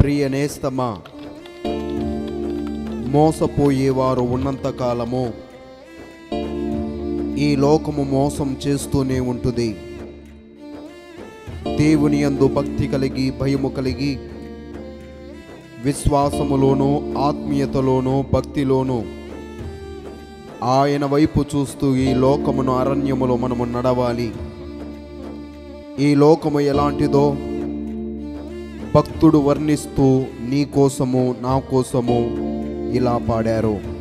ప్రియ నేస్తమా మోసపోయేవారు ఉన్నంత కాలము ఈ లోకము మోసం చేస్తూనే ఉంటుంది. దేవుని యందు భక్తి కలిగి భయము కలిగి విశ్వాసములోనూ ఆత్మీయతలోనూ భక్తిలోనూ ఆయన వైపు చూస్తూ ఈ లోకమును అరణ్యములో మనము నడవాలి. ఈ లోకము ఎలాంటిదో భక్తుడు వర్ణిస్తూ నీ కోసము నా కోసము ఇలా పాడారు.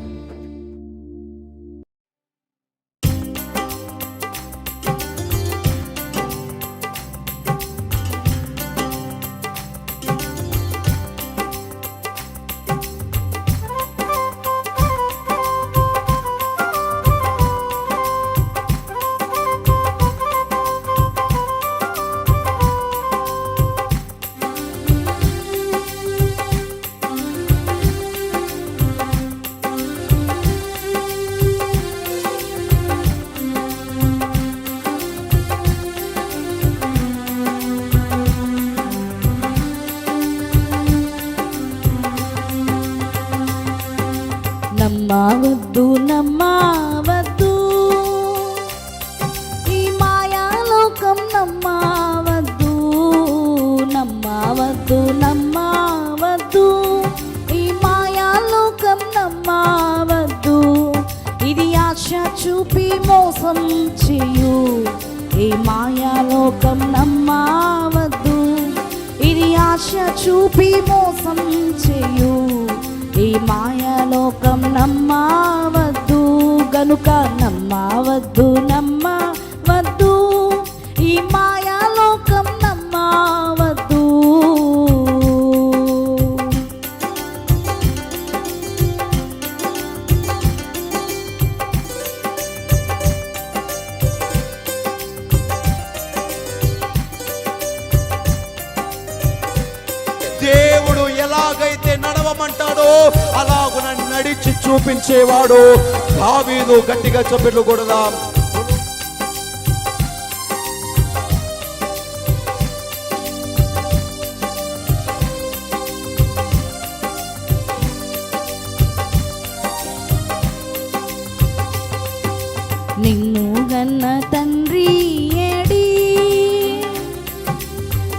నమ్మవద్దు నమ్మవద్దు ఈ మాయాలోకం నమ్మవద్దు నమ్మవద్దు నమ్మవద్దు ఈ మాయాలోకం నమ్మవద్దు ఇది ఆశ చూపి మోసం చేయు. ఈ మాయాలోకం నమ్మవద్దు ఇది ఆశ చూపి మోసం వద్దు నమ్మ వద్దు. ఈ మాయాలోకం నమ్మ వద్దు. దేవుడు ఎలాగైతే నడవమంటాడో అలా చూపించేవాడు. దావీదు గట్టిగా చప్పట్లు కొడదాం. నిన్ను గన్న తండ్రి ఏడి?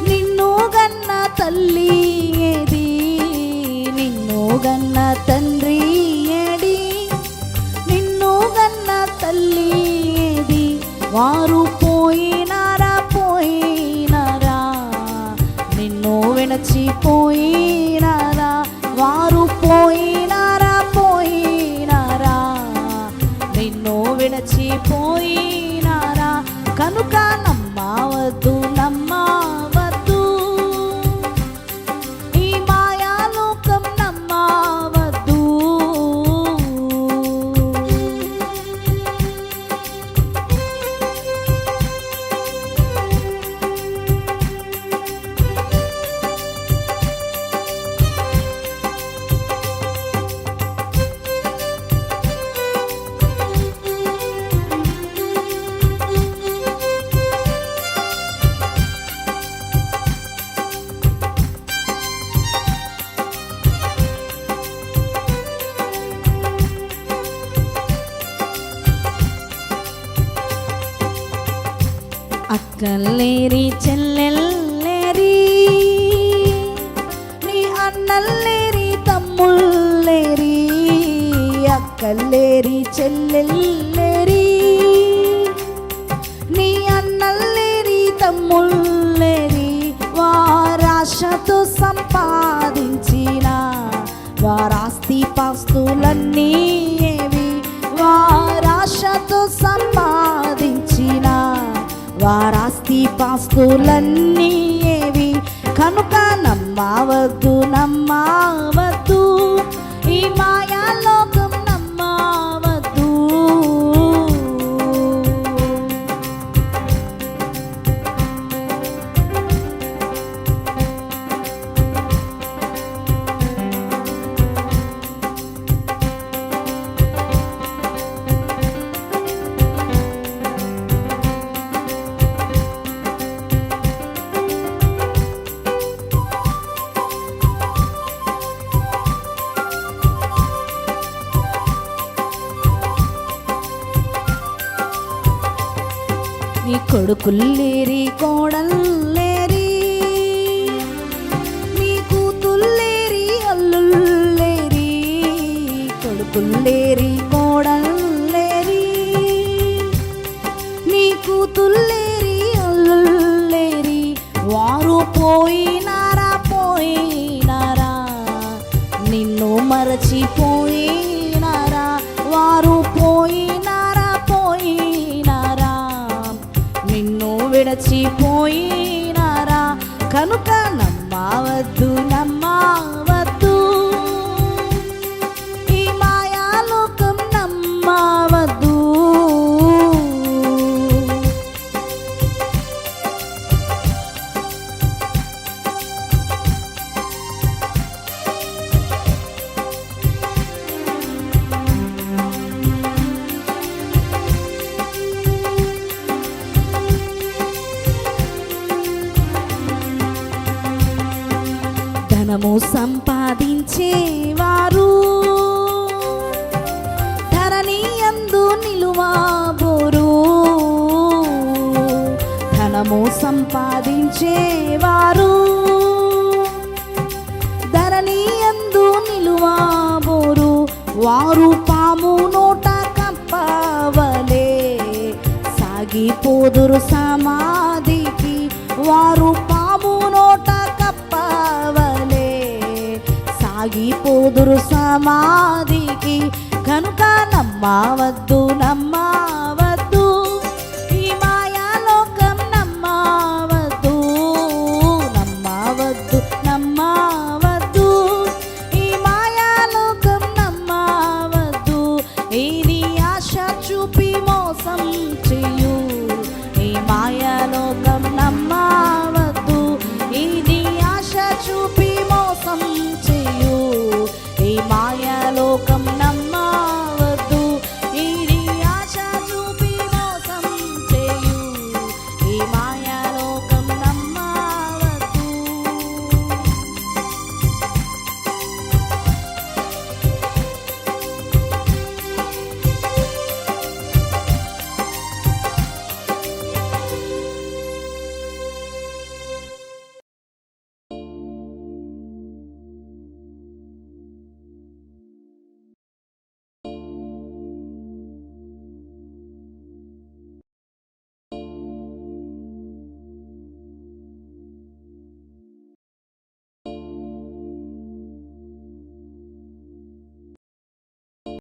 నిన్ను గన్న తల్లి ఏది? నిన్ను గన్న వారు పోయినారా పోయినారా? నిన్ను వినచిపోయినారా వారు పోయి అక్కల్లేరి చెల్లెల్లేరి నీ అన్నల్లేరి తమ్ముళ్ళేరి అక్కల్లేరి చెల్లెల్లేరి నీ అన్నల్లేరి తమ్ముళ్ళేరి వారాశతో సంపాదించిన వారాస్తి పాస్తులన్నీ ఏవి? వారాశతో సంపా వారాస్తి పాస్తులన్నీ ఏవి? కనుక నమ్మవద్దు నమ్మావ కొడుకుల్లేరి కోడల్లేరి మీ కూతుల్లేరి అల్లుల్లేరి కొడుకుల్లేరి కోడల్లేరి నీ కూతుల్లేరి అల్లుల్లేరి వారు పోయినారా పోయినారా? నిన్ను మరచిపోయినారా? వారు పో నిన్ను కనుక నమ్మవద్దు నమ్మా. సంపాదించేవారు. ధరణి అందు నిలువాబోరు. ధనము సంపాదించేవారు. ధరణి అందు నిలువాబోరు. వారు పాము నోట కంపవలే. సాగిపోదురు సమాధికి వారు కూదురు సమాధికి కనుక నమ్మవద్దు నమ్మా.